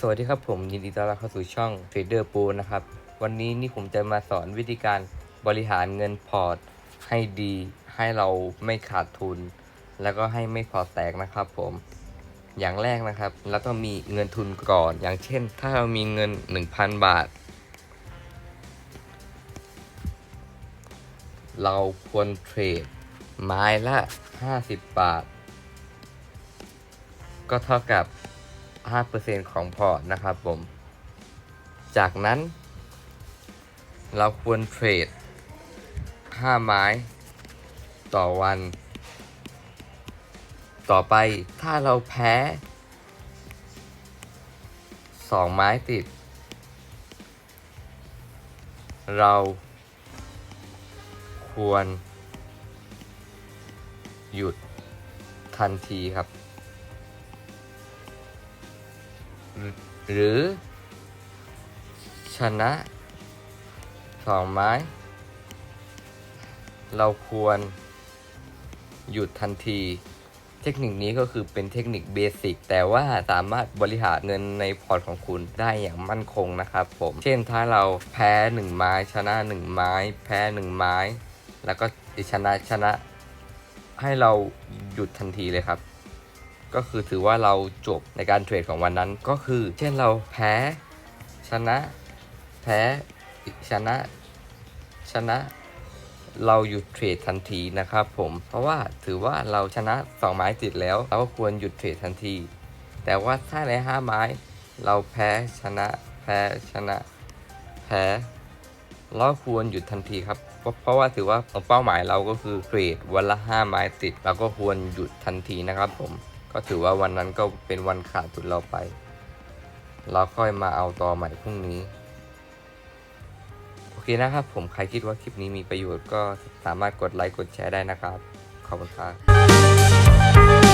สวัสดีครับผมยินดีต้อนรับเข้าสู่ช่อง Trader Pro นะครับ วันนี้นี่ผมจะมาสอนวิธีการบริหารเงินพอร์ต ให้ดีให้เราไม่ขาดทุน แล้วก็ให้ไม่พอแตกนะครับผมอย่างแรกนะครับเราต้องมีเงินทุนก่อน อย่างเช่น ถ้าเรามีเงิน 1,000 บาท เราควรเทรดไม้ละ 50 บาท ก็เท่ากับ 5%ของพอร์ตนะครับผม จากนั้น เราควรเทรด 5 ไม้ ต่อวัน ต่อไปถ้าเราแพ้ 2 ไม้ติด เราควร หยุดทันทีครับ หรือ ชนะสองไม้ เราควรหยุดทันที เทคนิคนี้ก็คือเป็นเทคนิคเบสิกแต่ว่าสามารถบริหารเงินในพอร์ตของคุณได้อย่างมั่นคงนะครับผม เช่นถ้าเราแพ้ 1 ไม้ ชนะ 1 ไม้ แพ้ 1 ไม้ แล้วก็ชนะชนะ ให้เราหยุดทันทีเลยครับ ก็คือถือว่าเราจบในการเทรดของวันนั้น ก็คือ เช่นเราแพ้ชนะ แพ้ชนะ ชนะเราหยุดเทรดทันทีนะครับผม เพราะว่าถือว่าเราชนะ 2 ไม้ติดแล้ว เราก็ควรหยุดเทรดทันที แต่ว่าถ้าใน 5 ไม้ เราแพ้ชนะ แพ้ชนะ แพ้เราควรหยุดทันทีครับ เพราะเพราะว่าถือว่าเป้าหมายเราก็คือเทรดวันละ 5 ไม้ติด เราก็ควรหยุดทันทีนะครับผม ก็ถือว่าวันนั้นก็เป็นวันขาดทุนเราไป เราค่อยมาเอาต่อใหม่พรุ่งนี้ โอเคนะครับผมใครคิดว่าคลิปนี้มีประโยชน์ก็สามารถกดไลค์กดแชร์ได้นะครับ ขอบคุณครับ